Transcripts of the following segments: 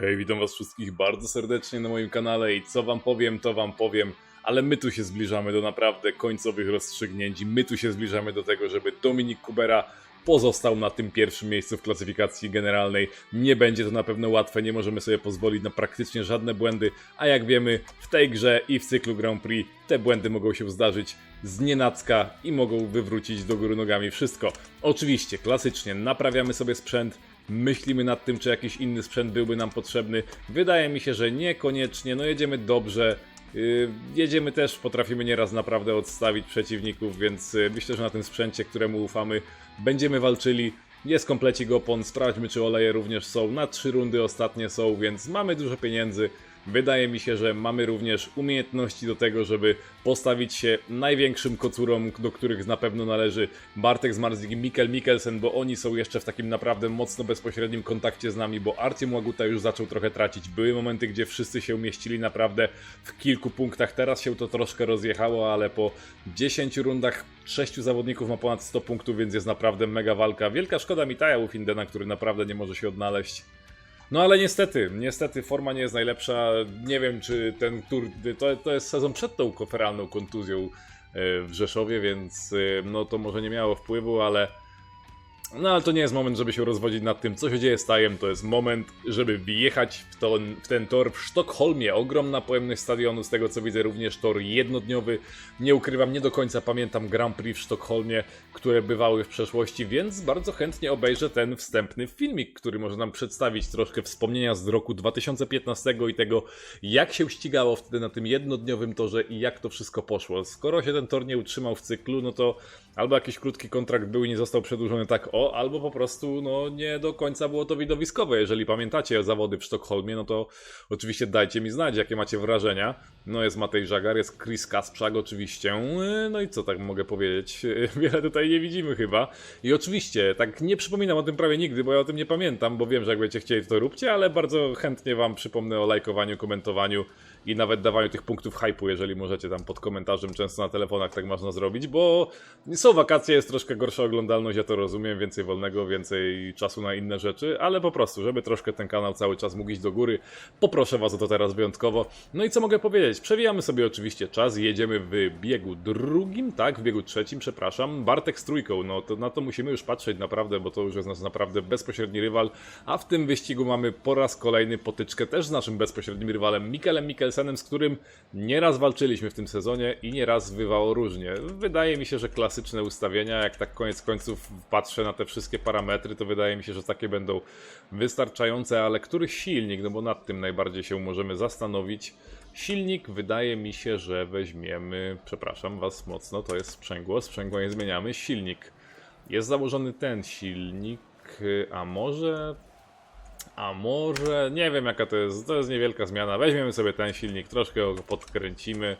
Hej, witam was wszystkich bardzo serdecznie na moim kanale i co wam powiem, to wam powiem, ale my tu się zbliżamy do naprawdę końcowych rozstrzygnięć i my tu się zbliżamy do tego, żeby Dominik Kubera pozostał na tym pierwszym miejscu w klasyfikacji generalnej. Nie będzie to na pewno łatwe, nie możemy sobie pozwolić na praktycznie żadne błędy, a jak wiemy, w tej grze i w cyklu Grand Prix te błędy mogą się zdarzyć z nienacka i mogą wywrócić do góry nogami wszystko. Oczywiście, klasycznie naprawiamy sobie sprzęt, myślimy nad tym, czy jakiś inny sprzęt byłby nam potrzebny. Wydaje mi się, że niekoniecznie, no jedziemy dobrze. Yy, jedziemy też, potrafimy nieraz naprawdę odstawić przeciwników, więc yy, myślę, że na tym sprzęcie, któremu ufamy, będziemy walczyli. Jest komplecik opon, sprawdźmy czy oleje również są. Na trzy rundy ostatnie są, więc mamy dużo pieniędzy. Wydaje mi się, że mamy również umiejętności do tego, żeby postawić się największym kocurom, do których na pewno należy Bartek Zmarzlik i Mikkel Mikkelsen, bo oni są jeszcze w takim naprawdę mocno bezpośrednim kontakcie z nami, bo Artyom Łaguta już zaczął trochę tracić. Były momenty, gdzie wszyscy się umieścili naprawdę w kilku punktach. Teraz się to troszkę rozjechało, ale po 10 rundach 6 zawodników ma ponad 100 punktów, więc jest naprawdę mega walka. Wielka szkoda Mitaja Ufindena, który naprawdę nie może się odnaleźć. No ale niestety, niestety forma nie jest najlepsza. Nie wiem, czy ten tur. To, to jest sezon przed tą koferalną kontuzją e, w Rzeszowie, więc e, no to może nie miało wpływu, ale. No ale to nie jest moment, żeby się rozwodzić nad tym, co się dzieje z Tajem. To jest moment, żeby wjechać w, to, w ten tor w Sztokholmie. Ogromna pojemność stadionu, z tego co widzę, również tor jednodniowy. Nie ukrywam, nie do końca pamiętam Grand Prix w Sztokholmie, które bywały w przeszłości, więc bardzo chętnie obejrzę ten wstępny filmik, który może nam przedstawić troszkę wspomnienia z roku 2015 i tego, jak się ścigało wtedy na tym jednodniowym torze i jak to wszystko poszło. Skoro się ten tor nie utrzymał w cyklu, no to albo jakiś krótki kontrakt był i nie został przedłużony tak o, albo po prostu no nie do końca było to widowiskowe. Jeżeli pamiętacie zawody w Sztokholmie, no to oczywiście dajcie mi znać, jakie macie wrażenia. No jest Matej Żagar, jest Chris Kasprzak oczywiście, no i co tak mogę powiedzieć, wiele tutaj nie widzimy chyba. I oczywiście, tak nie przypominam o tym prawie nigdy, bo ja o tym nie pamiętam, bo wiem, że jak będziecie chcieli to róbcie, ale bardzo chętnie wam przypomnę o lajkowaniu, komentowaniu i nawet dawaniu tych punktów hypu, jeżeli możecie tam pod komentarzem, często na telefonach tak można zrobić, bo są wakacje, jest troszkę gorsza oglądalność, ja to rozumiem, więcej wolnego, więcej czasu na inne rzeczy, ale po prostu, żeby troszkę ten kanał cały czas mógł iść do góry, poproszę was o to teraz wyjątkowo. No i co mogę powiedzieć? Przewijamy sobie oczywiście czas, jedziemy w biegu drugim, tak, w biegu trzecim, przepraszam, Bartek z trójką, no to na to musimy już patrzeć naprawdę, bo to już jest nasz naprawdę bezpośredni rywal, a w tym wyścigu mamy po raz kolejny potyczkę też z naszym bezpośrednim rywalem Mikelem Mikkelsenem, z którym nieraz walczyliśmy w tym sezonie i nieraz bywało różnie. Wydaje mi się, że klasyczne ustawienia, jak tak koniec końców patrzę na te wszystkie parametry, to wydaje mi się, że takie będą wystarczające, ale który silnik, no bo nad tym najbardziej się możemy zastanowić. Silnik wydaje mi się, że weźmiemy, przepraszam was mocno, to jest sprzęgło, sprzęgło nie zmieniamy, silnik. Jest założony ten silnik, a może a może, nie wiem jaka to jest, to jest niewielka zmiana. Weźmiemy sobie ten silnik, troszkę go podkręcimy.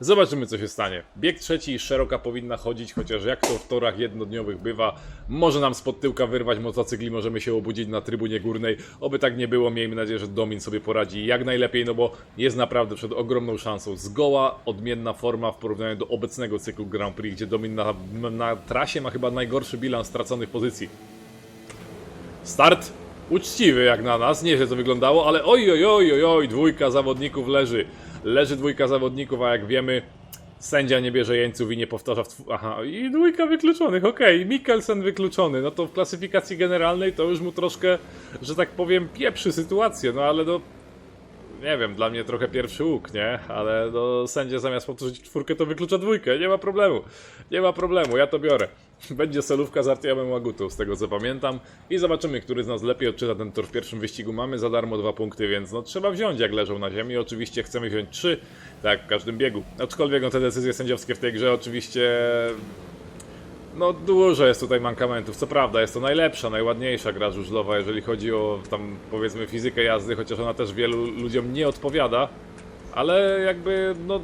Zobaczymy co się stanie. Bieg trzeci szeroka powinna chodzić, chociaż jak to w torach jednodniowych bywa, może nam spod tyłka wyrwać motocykl i możemy się obudzić na trybunie górnej. Oby tak nie było, miejmy nadzieję, że Domin sobie poradzi jak najlepiej, no bo jest naprawdę przed ogromną szansą. Zgoła odmienna forma w porównaniu do obecnego cyklu Grand Prix, gdzie Domin na, na trasie ma chyba najgorszy bilans straconych pozycji. Start! Uczciwy jak na nas, nie wiem wyglądało, ale oj, oj, oj, oj, oj, dwójka zawodników leży. Leży dwójka zawodników, a jak wiemy, sędzia nie bierze jeńców i nie powtarza w... Aha, i dwójka wykluczonych, okej, Mikkelsen wykluczony, no to w klasyfikacji generalnej to już mu troszkę, że tak powiem, pieprzy sytuację, no ale no... Nie wiem, dla mnie trochę pierwszy łuk, nie? Ale no, sędzia zamiast powtórzyć czwórkę, to wyklucza dwójkę, nie ma problemu. Nie ma problemu, ja to biorę. Będzie solówka z Artiomem Łagutą, z tego co pamiętam. I zobaczymy, który z nas lepiej odczyta ten tor w pierwszym wyścigu. Mamy za darmo dwa punkty, więc no trzeba wziąć jak leżą na ziemi. Oczywiście chcemy wziąć trzy, tak w każdym biegu. Aczkolwiek no, te decyzje sędziowskie w tej grze oczywiście... No dużo jest tutaj mankamentów. Co prawda jest to najlepsza, najładniejsza gra żużlowa, jeżeli chodzi o tam powiedzmy fizykę jazdy, chociaż ona też wielu ludziom nie odpowiada. Ale jakby no...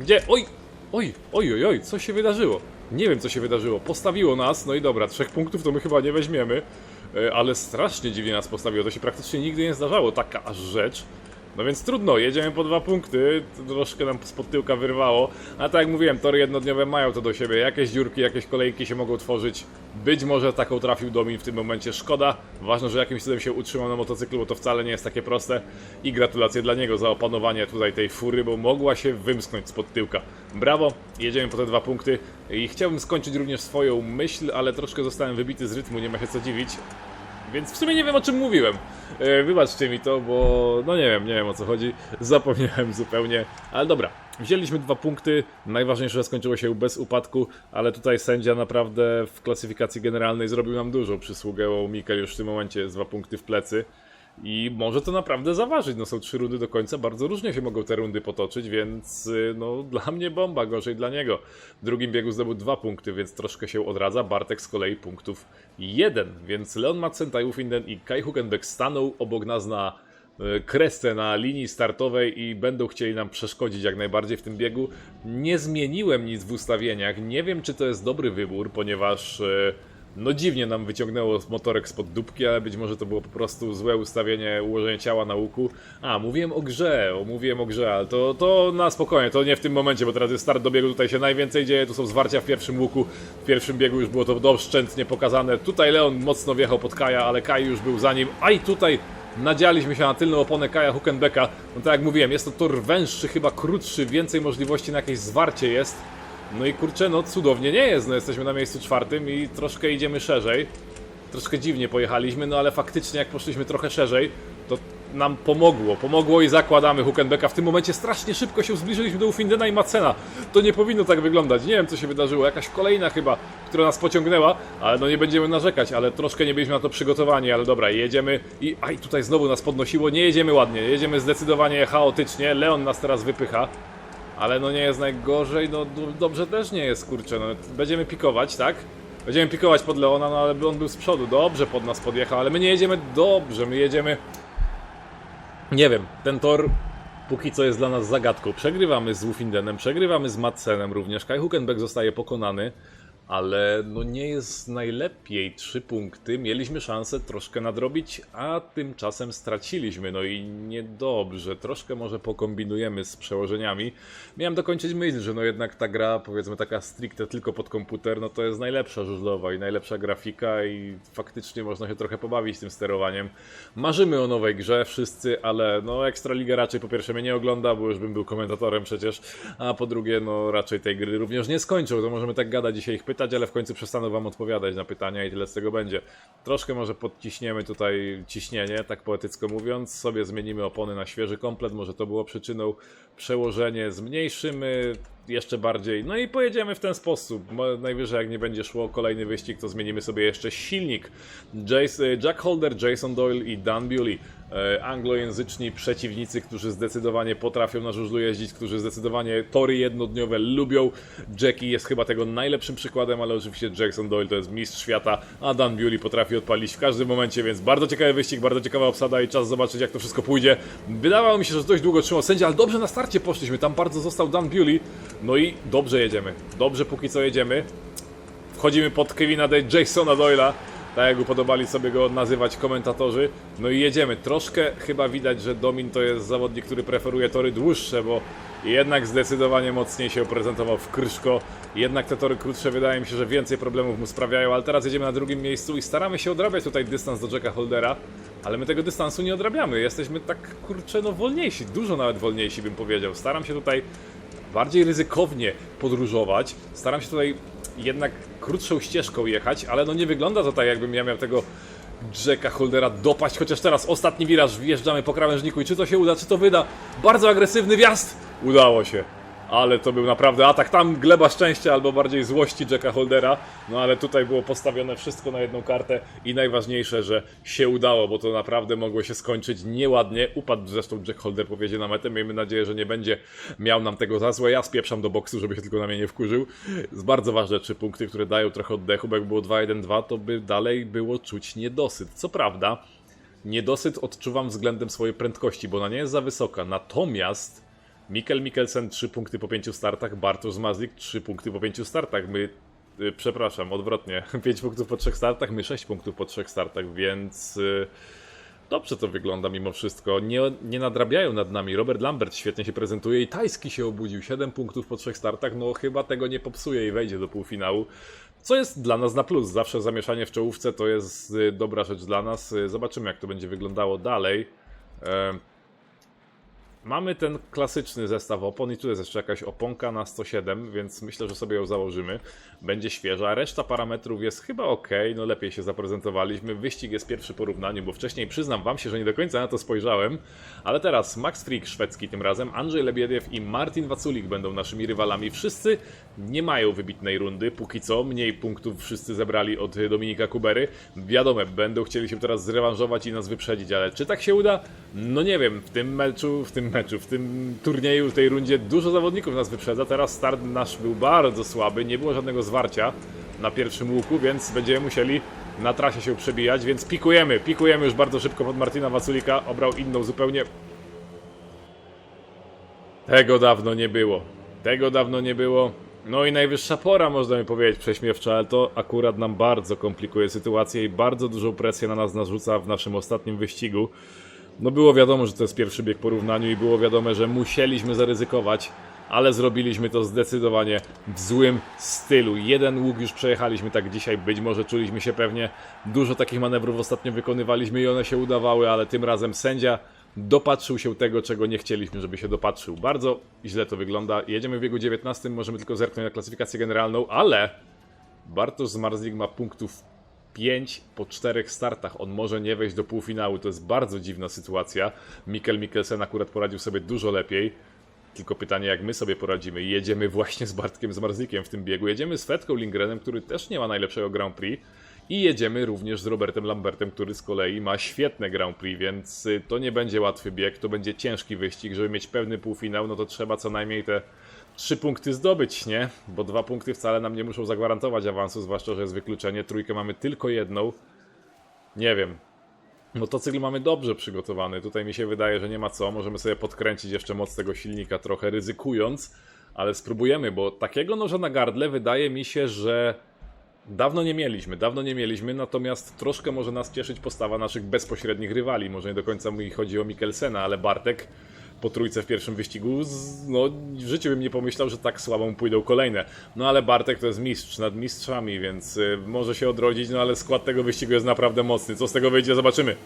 Gdzie... Oj! Oj, oj, oj, oj, co się wydarzyło? Nie wiem, co się wydarzyło. Postawiło nas, no i dobra, trzech punktów to my chyba nie weźmiemy, e, ale strasznie dziwnie nas postawiło. To się praktycznie nigdy nie zdarzało, taka aż rzecz. No więc trudno, jedziemy po dwa punkty, troszkę nam spod tyłka wyrwało, a tak jak mówiłem, tory jednodniowe mają to do siebie, jakieś dziurki, jakieś kolejki się mogą tworzyć, być może taką trafił Domin w tym momencie, szkoda, ważne, że jakimś cudem się utrzymał na motocyklu, bo to wcale nie jest takie proste. I gratulacje dla niego za opanowanie tutaj tej fury, bo mogła się wymsknąć spod tyłka. Brawo, jedziemy po te dwa punkty. I chciałbym skończyć również swoją myśl, ale troszkę zostałem wybity z rytmu, nie ma się co dziwić. Więc w sumie nie wiem o czym mówiłem. E, wybaczcie mi to, bo no nie wiem, nie wiem o co chodzi. Zapomniałem zupełnie. Ale dobra, wzięliśmy dwa punkty. Najważniejsze, że skończyło się bez upadku, ale tutaj sędzia naprawdę w klasyfikacji generalnej zrobił nam dużo przysługę. Mikel już w tym momencie dwa punkty w plecy. I może to naprawdę zaważyć. No są trzy rundy do końca, bardzo różnie się mogą te rundy potoczyć, więc y, no dla mnie bomba, gorzej dla niego. W drugim biegu zdobył dwa punkty, więc troszkę się odradza. Bartek z kolei punktów jeden, więc Leon Madsen, Tajów Inden i Kai Hukenbeck staną obok nas na y, kresce na linii startowej i będą chcieli nam przeszkodzić jak najbardziej w tym biegu. Nie zmieniłem nic w ustawieniach. Nie wiem, czy to jest dobry wybór, ponieważ y, no dziwnie nam wyciągnęło motorek spod dupki, ale być może to było po prostu złe ustawienie, ułożenie ciała na łuku. A, mówiłem o grze, o, mówiłem o grze, ale to, to na spokojnie, to nie w tym momencie, bo teraz jest start do biegu, tutaj się najwięcej dzieje, tu są zwarcia w pierwszym łuku, w pierwszym biegu już było to doszczętnie pokazane. Tutaj Leon mocno wjechał pod Kaja, ale Kaj już był za nim, a i tutaj nadzialiśmy się na tylną oponę Kaja Huckenbecka. No tak jak mówiłem, jest to tor węższy, chyba krótszy, więcej możliwości na jakieś zwarcie jest. No i kurczę, no cudownie nie jest, no jesteśmy na miejscu czwartym i troszkę idziemy szerzej. Troszkę dziwnie pojechaliśmy, no ale faktycznie jak poszliśmy trochę szerzej, to nam pomogło. Pomogło i zakładamy Huckenbecka. W tym momencie strasznie szybko się zbliżyliśmy do Ufindena i Macena. To nie powinno tak wyglądać. Nie wiem co się wydarzyło. Jakaś kolejna chyba, która nas pociągnęła, ale no nie będziemy narzekać, ale troszkę nie byliśmy na to przygotowani, ale dobra, jedziemy i aj tutaj znowu nas podnosiło. Nie jedziemy ładnie, jedziemy zdecydowanie chaotycznie. Leon nas teraz wypycha. Ale no nie jest najgorzej, no dobrze też nie jest, kurczę, no będziemy pikować, tak? Będziemy pikować pod Leona, no ale on był z przodu, dobrze pod nas podjechał, ale my nie jedziemy dobrze, my jedziemy... Nie wiem, ten tor póki co jest dla nas zagadką. Przegrywamy z Wufindenem, przegrywamy z Madsenem również, Kai Huckenbeck zostaje pokonany, ale no nie jest najlepiej. Trzy punkty, mieliśmy szansę troszkę nadrobić, a tymczasem straciliśmy. No i niedobrze, troszkę może pokombinujemy z przełożeniami. Miałem dokończyć myśl, że no jednak ta gra, powiedzmy taka stricte tylko pod komputer, no to jest najlepsza żużlowa i najlepsza grafika i faktycznie można się trochę pobawić tym sterowaniem. Marzymy o nowej grze wszyscy, ale no Ekstraliga raczej po pierwsze mnie nie ogląda, bo już bym był komentatorem przecież, a po drugie no raczej tej gry również nie skończą, to możemy tak gadać dzisiaj ich pytać, ale w końcu przestaną wam odpowiadać na pytania i tyle z tego będzie. Troszkę może podciśniemy tutaj ciśnienie, tak poetycko mówiąc, sobie zmienimy opony na świeży komplet, może to było przyczyną, przełożenie zmniejszymy jeszcze bardziej, no i pojedziemy w ten sposób. Najwyżej jak nie będzie szło kolejny wyścig, to zmienimy sobie jeszcze silnik. Jace, Jack Holder, Jason Doyle i Dan Bewley. E, anglojęzyczni przeciwnicy, którzy zdecydowanie potrafią na żużlu jeździć, którzy zdecydowanie tory jednodniowe lubią. Jackie jest chyba tego najlepszym przykładem, ale oczywiście Jackson Doyle to jest mistrz świata, a Dan Bewley potrafi odpalić w każdym momencie, więc bardzo ciekawy wyścig, bardzo ciekawa obsada i czas zobaczyć jak to wszystko pójdzie. Wydawało mi się, że dość długo trzymał sędzia, ale dobrze na starcie poszliśmy, tam bardzo został Dan Bewley. No i dobrze jedziemy, dobrze póki co jedziemy. Wchodzimy pod Kevina Day, Jasona Doyla, tak jak upodobali sobie go nazywać komentatorzy. No i jedziemy. Troszkę chyba widać, że Domin to jest zawodnik, który preferuje tory dłuższe, bo jednak zdecydowanie mocniej się prezentował w Kryszko. Jednak te tory krótsze wydaje mi się, że więcej problemów mu sprawiają, ale teraz jedziemy na drugim miejscu i staramy się odrabiać tutaj dystans do Jacka Holdera, ale my tego dystansu nie odrabiamy. Jesteśmy tak kurczę no wolniejsi, dużo nawet wolniejsi bym powiedział. Staram się tutaj bardziej ryzykownie podróżować. Staram się tutaj jednak krótszą ścieżką jechać, ale no nie wygląda to tak, jakbym ja miał tego Jacka Holdera dopaść, chociaż teraz ostatni wiraż wjeżdżamy po krawężniku i czy to się uda, czy to wyda. Bardzo agresywny wjazd! Udało się. Ale to był naprawdę atak. Tam gleba szczęścia albo bardziej złości Jacka Holdera. No ale tutaj było postawione wszystko na jedną kartę i najważniejsze, że się udało, bo to naprawdę mogło się skończyć nieładnie. Upadł zresztą Jack Holder powiedzie na metę. Miejmy nadzieję, że nie będzie miał nam tego za złe. Ja spieprzam do boksu, żeby się tylko na mnie nie wkurzył. Z bardzo ważne trzy punkty, które dają trochę oddechu, bo jakby było 2-1-2, to by dalej było czuć niedosyt. Co prawda, niedosyt odczuwam względem swojej prędkości, bo ona nie jest za wysoka. Natomiast Mikkel Mikkelsen 3 punkty po 5 startach, Bartosz Mazlik 3 punkty po 5 startach. My, y, przepraszam, odwrotnie, 5 punktów po 3 startach, my 6 punktów po 3 startach, więc y, Dobrze to wygląda mimo wszystko. Nie, nie nadrabiają nad nami. Robert Lambert świetnie się prezentuje i Tajski się obudził. 7 punktów po trzech startach. No chyba tego nie popsuje i wejdzie do półfinału. Co jest dla nas na plus. Zawsze zamieszanie w czołówce to jest y, dobra rzecz dla nas. Zobaczymy jak to będzie wyglądało dalej. Mamy ten klasyczny zestaw opon i tu jest jeszcze jakaś oponka na 107, więc myślę, że sobie ją założymy. Będzie świeża. Reszta parametrów jest chyba ok, no lepiej się zaprezentowaliśmy. Wyścig jest pierwszy porównaniu, bo wcześniej przyznam wam się, że nie do końca na to spojrzałem. Ale teraz Max Frick szwedzki tym razem, Andrzej Lebiediew i Martin Waculik będą naszymi rywalami. Wszyscy nie mają wybitnej rundy, póki co. Mniej punktów wszyscy zebrali od Dominika Kubery. Wiadomo, będą chcieli się teraz zrewanżować i nas wyprzedzić, ale czy tak się uda? No nie wiem, w tym meczu, w tym meczu, w tym turnieju, w tej rundzie dużo zawodników nas wyprzedza. Teraz start nasz był bardzo słaby, nie było żadnego zwarcia na pierwszym łuku, więc będziemy musieli na trasie się przebijać, więc pikujemy, pikujemy już bardzo szybko pod Martina Waculika, obrał inną zupełnie. Tego dawno nie było. Tego dawno nie było. No i najwyższa pora, można by powiedzieć, prześmiewcza, ale to akurat nam bardzo komplikuje sytuację i bardzo dużą presję na nas narzuca w naszym ostatnim wyścigu. No było wiadomo, że to jest pierwszy bieg porównaniu i było wiadomo, że musieliśmy zaryzykować, ale zrobiliśmy to zdecydowanie w złym stylu. Jeden łuk już przejechaliśmy tak dzisiaj, być może czuliśmy się pewnie, dużo takich manewrów ostatnio wykonywaliśmy i one się udawały, ale tym razem sędzia dopatrzył się tego, czego nie chcieliśmy, żeby się dopatrzył. Bardzo źle to wygląda. Jedziemy w biegu 19, możemy tylko zerknąć na klasyfikację generalną, ale Bartosz Zmarzlik ma punktów 5 po 4 startach. On może nie wejść do półfinału. To jest bardzo dziwna sytuacja. Mikkel Mikkelsen akurat poradził sobie dużo lepiej. Tylko pytanie, jak my sobie poradzimy. Jedziemy właśnie z Bartkiem Zmarzlikiem w tym biegu. Jedziemy z Fredką Lindgrenem, który też nie ma najlepszego Grand Prix. I jedziemy również z Robertem Lambertem, który z kolei ma świetne Grand Prix, więc y, to nie będzie łatwy bieg, to będzie ciężki wyścig. Żeby mieć pewny półfinał, no to trzeba co najmniej te trzy punkty zdobyć, nie? Bo dwa punkty wcale nam nie muszą zagwarantować awansu, zwłaszcza, że jest wykluczenie. Trójkę mamy tylko jedną. Nie wiem. Motocykl mamy dobrze przygotowany. Tutaj mi się wydaje, że nie ma co. Możemy sobie podkręcić jeszcze moc tego silnika trochę ryzykując, ale spróbujemy, bo takiego noża na gardle wydaje mi się, że dawno nie mieliśmy. Dawno nie mieliśmy, natomiast troszkę może nas cieszyć postawa naszych bezpośrednich rywali. Może nie do końca mi chodzi o Mikkelsena, ale Bartek po trójce w pierwszym wyścigu, no w życiu bym nie pomyślał, że tak słabo mu pójdą kolejne. No ale Bartek to jest mistrz nad mistrzami, więc y, może się odrodzić, no ale skład tego wyścigu jest naprawdę mocny. Co z tego wyjdzie, zobaczymy.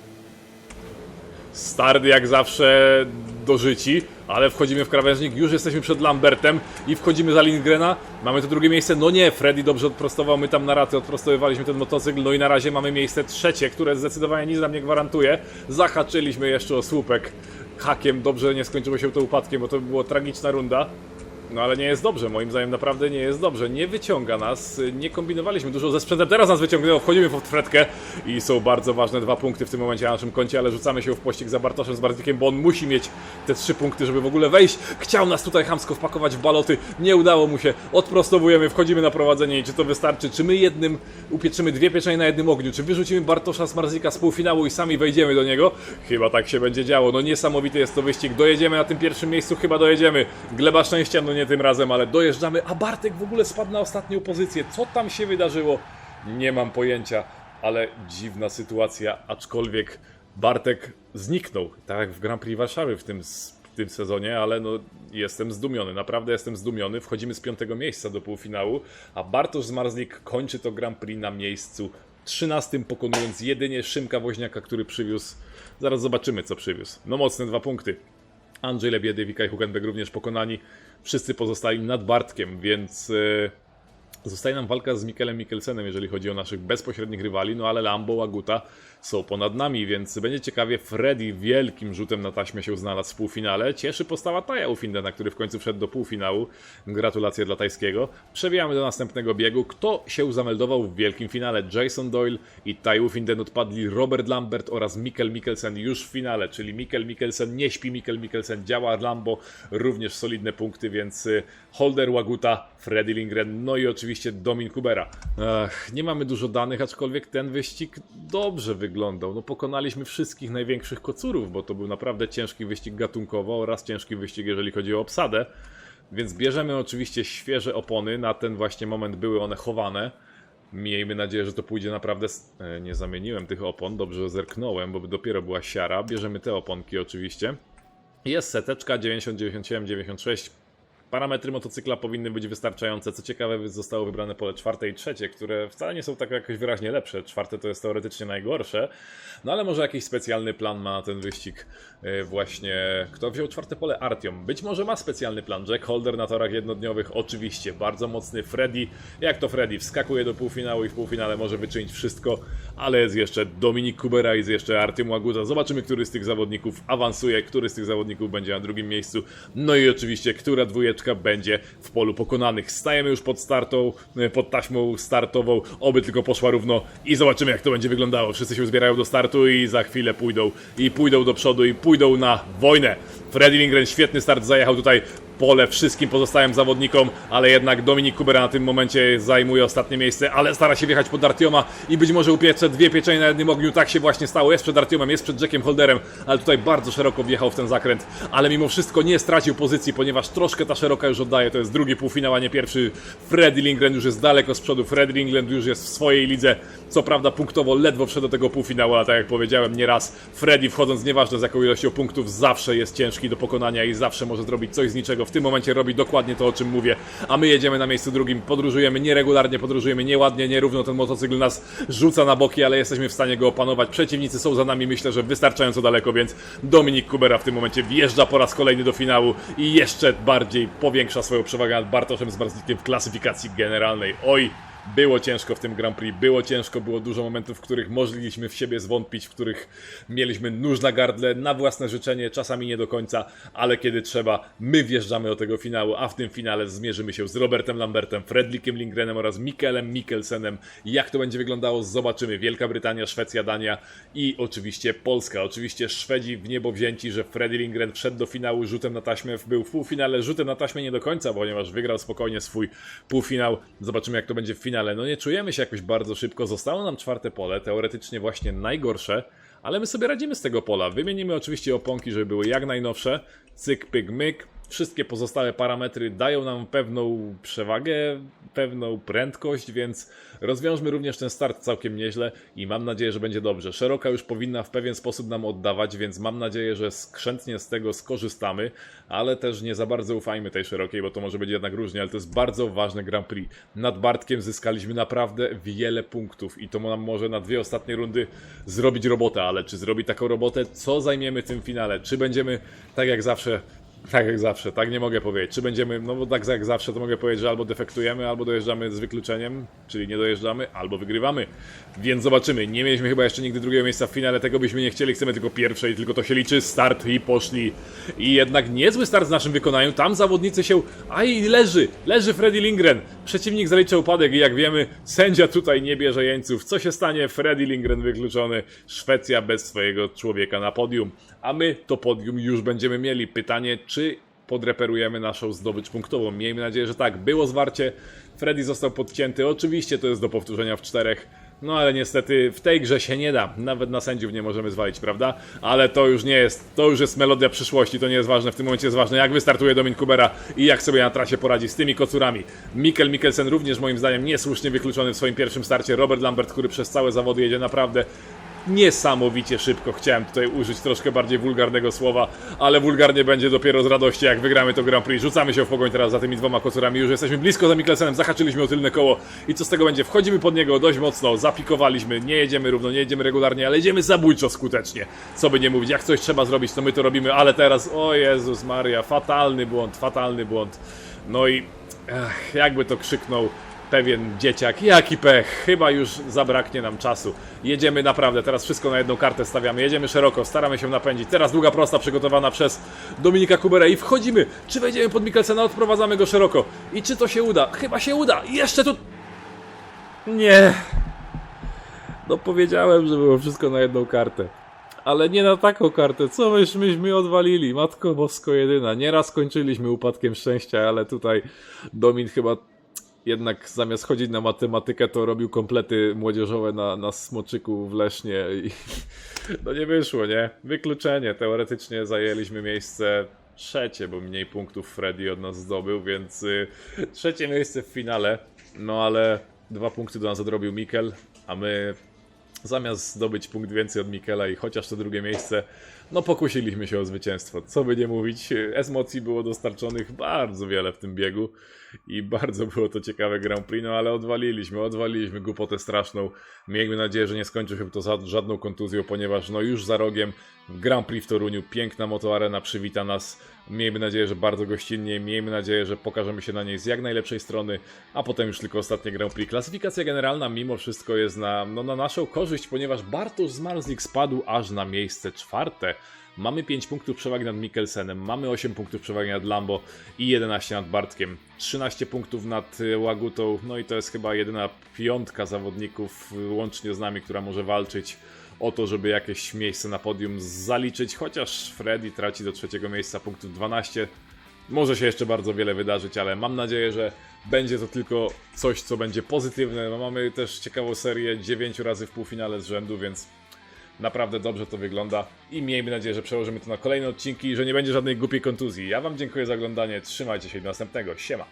Start jak zawsze do życi, ale wchodzimy w krawężnik, już jesteśmy przed Lambertem i wchodzimy za Lindgrena. Mamy to drugie miejsce, no nie, Freddy dobrze odprostował, my tam na raty odprostowywaliśmy ten motocykl, no i na razie mamy miejsce trzecie, które zdecydowanie nic nam nie gwarantuje. Zahaczyliśmy jeszcze o słupek hakiem, dobrze nie skończyło się to upadkiem, bo to by była tragiczna runda. No ale nie jest dobrze, moim zdaniem naprawdę nie jest dobrze. Nie wyciąga nas, nie kombinowaliśmy dużo ze sprzętem. Teraz nas wyciągnęło, wchodzimy pod fretkę i są bardzo ważne dwa punkty w tym momencie na naszym koncie, ale rzucamy się w pościg za Bartoszem z Bartkiem, bo on musi mieć te trzy punkty, żeby w ogóle wejść. Chciał nas tutaj hamsko wpakować w baloty, nie udało mu się. Odprostowujemy, wchodzimy na prowadzenie i czy to wystarczy? Czy my jednym upieczymy dwie pieczenie na jednym ogniu? Czy wyrzucimy Bartosza z Marzika z półfinału i sami wejdziemy do niego? Chyba tak się będzie działo. No niesamowity jest to wyścig. Dojedziemy na tym pierwszym miejscu, chyba dojedziemy. Gleba szczęścia, no nie tym razem, ale dojeżdżamy, a Bartek w ogóle spadł na ostatnią pozycję. Co tam się wydarzyło? Nie mam pojęcia, ale dziwna sytuacja, aczkolwiek Bartek zniknął, tak jak w Grand Prix Warszawy w tym, w tym sezonie, ale no jestem zdumiony, naprawdę jestem zdumiony. Wchodzimy z piątego miejsca do półfinału, a Bartosz Zmarzlik kończy to Grand Prix na miejscu 13, pokonując jedynie Szymka Woźniaka, który przywiózł, zaraz zobaczymy co przywiózł. No mocne dwa punkty. Andrzej Lebiedy, Wikaj Hugenbeck również pokonani. Wszyscy pozostali nad Bartkiem, więc e, zostaje nam walka z Mikkelem Mikkelsenem, jeżeli chodzi o naszych bezpośrednich rywali, no ale Lambo, Łaguta są ponad nami, więc będzie ciekawie. Freddy wielkim rzutem na taśmę się znalazł w półfinale. Cieszy postawa Taja Ufindena, który w końcu wszedł do półfinału. Gratulacje dla tajskiego. Przewijamy do następnego biegu. Kto się zameldował w wielkim finale? Jason Doyle i Taj Ufinden odpadli Robert Lambert oraz Mikkel Mikkelsen już w finale, czyli Mikkel Mikkelsen nie śpi, Mikkel Mikkelsen działa, Lambo również solidne punkty, więc y, Holder, Łaguta, Freddy Lindgren, no i oczywiście Domin Kubera. Ech, nie mamy dużo danych, aczkolwiek ten wyścig dobrze wyglądał. No pokonaliśmy wszystkich największych kocurów, bo to był naprawdę ciężki wyścig gatunkowo oraz ciężki wyścig, jeżeli chodzi o obsadę. Więc bierzemy oczywiście świeże opony, na ten właśnie moment były one chowane. Miejmy nadzieję, że to pójdzie naprawdę. E, nie zamieniłem tych opon, dobrze zerknąłem, bo dopiero była siara. Bierzemy te oponki oczywiście. Jest seteczka 90, 97, 96. Parametry motocykla powinny być wystarczające. Co ciekawe, zostało wybrane pole czwarte i trzecie, które wcale nie są tak jakoś wyraźnie lepsze. Czwarte to jest teoretycznie najgorsze. No ale może jakiś specjalny plan ma ten wyścig e, właśnie. Kto wziął czwarte pole? Artiom. Być może ma specjalny plan. Jack Holder na torach jednodniowych, oczywiście. Bardzo mocny Freddy. Jak to Freddy? Wskakuje do półfinału i w półfinale może wyczynić wszystko, ale jest jeszcze Dominik Kubera i jest jeszcze Artiom Łaguta. Zobaczymy, który z tych zawodników awansuje, który z tych zawodników będzie na drugim miejscu. No i oczywiście, która dwójeczka będzie w polu pokonanych. Stajemy już pod startą, e, pod taśmą startową, oby tylko poszła równo i zobaczymy, jak to będzie wyglądało. Wszyscy się zbierają do startu i za chwilę pójdą i pójdą do przodu i pójdą na wojnę. Freddy Lindgren świetny start zajechał tutaj pole wszystkim pozostałym zawodnikom, ale jednak Dominik Kubera na tym momencie zajmuje ostatnie miejsce, ale stara się wjechać pod Artioma i być może upiecze dwie pieczenie na jednym ogniu. Tak się właśnie stało. Jest przed Artiomem, jest przed Jackiem Holderem, ale tutaj bardzo szeroko wjechał w ten zakręt, ale mimo wszystko nie stracił pozycji, ponieważ troszkę ta szeroka już oddaje. To jest drugi półfinał, a nie pierwszy. Freddy Lindgren już jest daleko z przodu. Freddy Lindgren już jest w swojej lidze. Co prawda punktowo ledwo wszedł do tego półfinału, ale tak jak powiedziałem nieraz, Freddy wchodząc nieważne z jaką ilością punktów zawsze jest ciężki do pokonania i zawsze może zrobić coś z niczego. W tym momencie robi dokładnie to, o czym mówię, a my jedziemy na miejscu drugim, podróżujemy nieregularnie, podróżujemy nieładnie, nierówno, ten motocykl nas rzuca na boki, ale jesteśmy w stanie go opanować. Przeciwnicy są za nami, myślę, że wystarczająco daleko, więc Dominik Kubera w tym momencie wjeżdża po raz kolejny do finału i jeszcze bardziej powiększa swoją przewagę nad Bartoszem Zmarzlikiem w klasyfikacji generalnej. Oj, było ciężko w tym Grand Prix, było ciężko, było dużo momentów, w których mogliśmy w siebie zwątpić, w których mieliśmy nóż na gardle, na własne życzenie, czasami nie do końca, ale kiedy trzeba, my wjeżdżamy do tego finału, a w tym finale zmierzymy się z Robertem Lambertem, Fredlikiem Lindgrenem oraz Mikkelem Mikkelsenem. Jak to będzie wyglądało, zobaczymy. Wielka Brytania, Szwecja, Dania i oczywiście Polska. Oczywiście Szwedzi w niebo wzięci, że Freddy Lindgren wszedł do finału rzutem na taśmę, był w półfinale rzutem na taśmę nie do końca, ponieważ wygrał spokojnie swój półfinał. Zobaczymy jak to będzie w finale. No nie czujemy się jakoś bardzo szybko. Zostało nam czwarte pole, teoretycznie właśnie najgorsze, ale my sobie radzimy z tego pola. Wymienimy oczywiście oponki, żeby były jak najnowsze. Cyk, pyk, myk. Wszystkie pozostałe parametry dają nam pewną przewagę, pewną prędkość, więc rozwiążmy również ten start całkiem nieźle i mam nadzieję, że będzie dobrze. Szeroka już powinna w pewien sposób nam oddawać, więc mam nadzieję, że skrzętnie z tego skorzystamy, ale też nie za bardzo ufajmy tej szerokiej, bo to może być jednak różnie, ale to jest bardzo ważny Grand Prix. Nad Bartkiem zyskaliśmy naprawdę wiele punktów i to nam może na dwie ostatnie rundy zrobić robotę, ale czy zrobi taką robotę, co zajmiemy tym finale? Czy będziemy, tak jak zawsze, tak jak zawsze, tak nie mogę powiedzieć. Czy będziemy, no bo tak jak zawsze to mogę powiedzieć, że albo defektujemy, albo dojeżdżamy z wykluczeniem, czyli nie dojeżdżamy, albo wygrywamy. Więc zobaczymy. Nie mieliśmy chyba jeszcze nigdy drugiego miejsca w finale, tego byśmy nie chcieli, chcemy tylko pierwsze i tylko to się liczy. Start i poszli. I jednak niezły start w naszym wykonaniu. Tam zawodnicy się. A i leży, leży Freddy Lindgren. Przeciwnik zaliczył upadek i jak wiemy, sędzia tutaj nie bierze jeńców. Co się stanie? Freddy Lindgren wykluczony. Szwecja bez swojego człowieka na podium. A my to podium już będziemy mieli. Pytanie, czy podreperujemy naszą zdobycz punktową. Miejmy nadzieję, że tak. Było zwarcie. Freddy został podcięty. Oczywiście to jest do powtórzenia w czterech. No ale niestety w tej grze się nie da. Nawet na sędziów nie możemy zwalić, prawda? Ale to już nie jest. To już jest melodia przyszłości. To nie jest ważne. W tym momencie jest ważne, jak wystartuje Domin Kubera i jak sobie na trasie poradzi z tymi kocurami. Mikkel Mikkelsen również moim zdaniem niesłusznie wykluczony w swoim pierwszym starcie. Robert Lambert, który przez całe zawody jedzie naprawdę niesamowicie szybko. Chciałem tutaj użyć troszkę bardziej wulgarnego słowa, ale wulgarnie będzie dopiero z radości, jak wygramy to Grand Prix. Rzucamy się w pogoń teraz za tymi dwoma kocurami. Już jesteśmy blisko za Mikkelsenem, zahaczyliśmy o tylne koło. I co z tego będzie? Wchodzimy pod niego dość mocno, zapikowaliśmy, nie jedziemy równo, nie jedziemy regularnie, ale jedziemy zabójczo skutecznie. Co by nie mówić, jak coś trzeba zrobić, to my to robimy, ale teraz, o Jezus Maria, fatalny błąd, fatalny błąd. No i jakby to krzyknął pewien dzieciak. Jaki pech, chyba już zabraknie nam czasu. Jedziemy naprawdę, teraz wszystko na jedną kartę stawiamy. Jedziemy szeroko, staramy się napędzić. Teraz długa prosta przygotowana przez Dominika Kuberę i wchodzimy. Czy wejdziemy pod Mikkelsena, odprowadzamy go szeroko. I czy to się uda? Chyba się uda. Jeszcze tu... Nie. No powiedziałem, że było wszystko na jedną kartę. Ale nie na taką kartę. Co myśmy, myśmy odwalili? Matko Bosko jedyna. Nieraz kończyliśmy upadkiem szczęścia, ale tutaj Domin chyba jednak zamiast chodzić na matematykę, to robił komplety młodzieżowe na, na smoczyku w Lesznie i no nie wyszło, nie? Wykluczenie. Teoretycznie zajęliśmy miejsce trzecie, bo mniej punktów Freddy od nas zdobył, więc y, trzecie miejsce w finale. No ale Dwa punkty do nas odrobił Mikel, a my zamiast zdobyć punkt więcej od Mikela i chociaż to drugie miejsce, no pokusiliśmy się o zwycięstwo. Co by nie mówić, emocji było dostarczonych bardzo wiele w tym biegu i bardzo było to ciekawe Grand Prix, no ale odwaliliśmy, odwaliliśmy głupotę straszną. Miejmy nadzieję, że nie skończy się to za żadną kontuzją, ponieważ no już za rogiem w Grand Prix w Toruniu piękna motoarena przywita nas. Miejmy nadzieję, że bardzo gościnnie, miejmy nadzieję, że pokażemy się na niej z jak najlepszej strony, a potem już tylko ostatnie Grand Prix. Klasyfikacja generalna mimo wszystko jest na, no, na naszą korzyść, ponieważ Bartosz Zmarzlik spadł aż na miejsce czwarte. Mamy 5 punktów przewagi nad Mikkelsenem, mamy 8 punktów przewagi nad Lambo i 11 nad Bartkiem, 13 punktów nad y, Łagutą, no i to jest chyba jedyna piątka zawodników y, łącznie z nami, która może walczyć o to, żeby jakieś miejsce na podium zaliczyć, chociaż Freddy traci do trzeciego miejsca punktów 12. Może się jeszcze bardzo wiele wydarzyć, ale mam nadzieję, że będzie to tylko coś, co będzie pozytywne. No, mamy też ciekawą serię 9 razy w półfinale z rzędu, więc Naprawdę dobrze to wygląda i miejmy nadzieję, że przełożymy to na kolejne odcinki i że nie będzie żadnej głupiej kontuzji. Ja Wam dziękuję za oglądanie, trzymajcie się do następnego, siema!